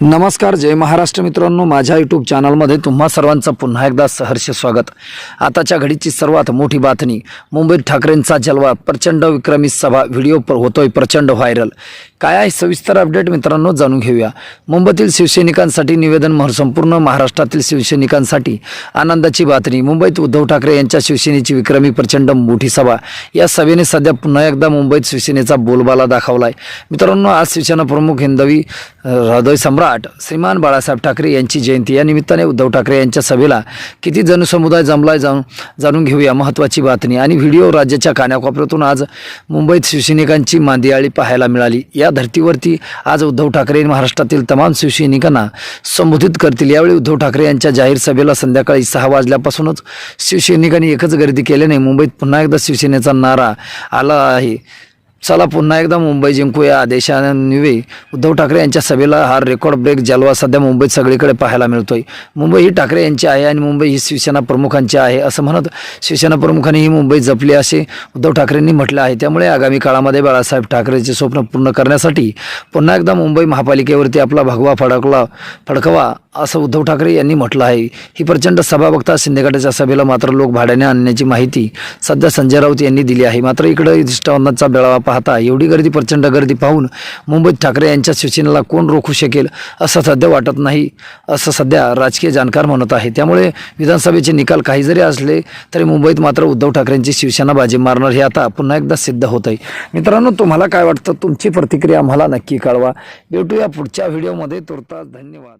नमस्कार जय महाराष्ट्र मित्रांनो. माझ्या यूट्यूब चॅनलमध्ये तुम्हा सर्वांचं पुन्हा एकदा सहर्ष स्वागत. आताच्या घडीची सर्वात मोठी बातमी मुंबईत ठाकरेंचा जलवा प्रचंड विक्रमी सभा व्हिडिओ होतोय प्रचंड व्हायरल. काय आहे? सविस्तर अपडेट मित्रांनो जाणून घेऊया. मुंबईतील शिवसैनिकांसाठी निवेदन मह संपूर्ण महाराष्ट्रातील शिवसैनिकांसाठी आनंदाची बातमी. मुंबईत उद्धव ठाकरे यांच्या शिवसेनेची विक्रमी प्रचंड मोठी सभा. या सभेने सध्या पुन्हा एकदा मुंबईत शिवसेनेचा बोलबाला दाखवला आहे मित्रांनो आज शिवसेना प्रमुख हिंदवी हृदय सम्राट श्रीमान बाळासाहेब ठाकरे यांची जयंती. या निमित्ताने उद्धव ठाकरे यांच्या सभेला किती जनसमुदाय जमलाय जाणून जाणून घेऊया महत्त्वाची बातमी. आणि व्हिडिओ राज्याच्या कानाकोपऱ्यातून आज मुंबईत शिवसैनिकांची मांदियाळी पाहायला मिळाली. या या धर्तीवरती आज उद्धव ठाकरे महाराष्ट्रातील तमाम शिवसैनिकांना संबोधित करतील. यावेळी उद्धव ठाकरे यांच्या जाहीर सभेला संध्याकाळी सहा वाजल्यापासूनच शिवसैनिकांनी एकच गर्दी केल्याने मुंबईत पुन्हा एकदा शिवसेनेचा नारा आला आहे. चला पुन्हा एकदा मुंबई जिंकूया आदेशान्वये उद्धव ठाकरे यांच्या सभेला हा रेकॉर्ड ब्रेक जलवा सध्या मुंबईत सगळीकडे पाहायला मिळतोय. मुंबई ही ठाकरे यांची आहे आणि मुंबई ही शिवसेना प्रमुखांची आहे असं म्हणत शिवसेना प्रमुखांनी ही मुंबई जपली असे उद्धव ठाकरेंनी म्हटलं आहे. त्यामुळे आगामी काळामध्ये बाळासाहेब ठाकरेचे स्वप्न पूर्ण करण्यासाठी पुन्हा एकदा मुंबई महापालिकेवरती आपला भगवा फडकला फडकवा असं उद्धव ठाकरे यांनी म्हटलं आहे. ही प्रचंड सभा बघता शिंदेगटाच्या सभेला मात्र लोक भाड्याने आणण्याची माहिती सध्या संजय राऊत यांनी दिली आहे. मात्र इकडे इष्टावनाचा बेळावा पाहता एवढी गर्दी प्रचंड गर्दी पाहून मुंबईत ठाकरे यांच्या शिवसेनेला कोण रोखू शकेल असं सध्या वाटत नाही असं सध्या राजकीय जाणकार म्हणत आहे त्यामुळे विधानसभेचे निकाल काही जरी असले तरी मुंबईत मात्र उद्धव ठाकरेंची शिवसेना बाजी मारणार हे आता पुन्हा एकदा सिद्ध होत आहे मित्रांनो तुम्हाला काय वाटतं? तुमची प्रतिक्रिया आम्हाला नक्की कळवा. भेटूया पुढच्या व्हिडिओमध्ये. तुर्तास धन्यवाद.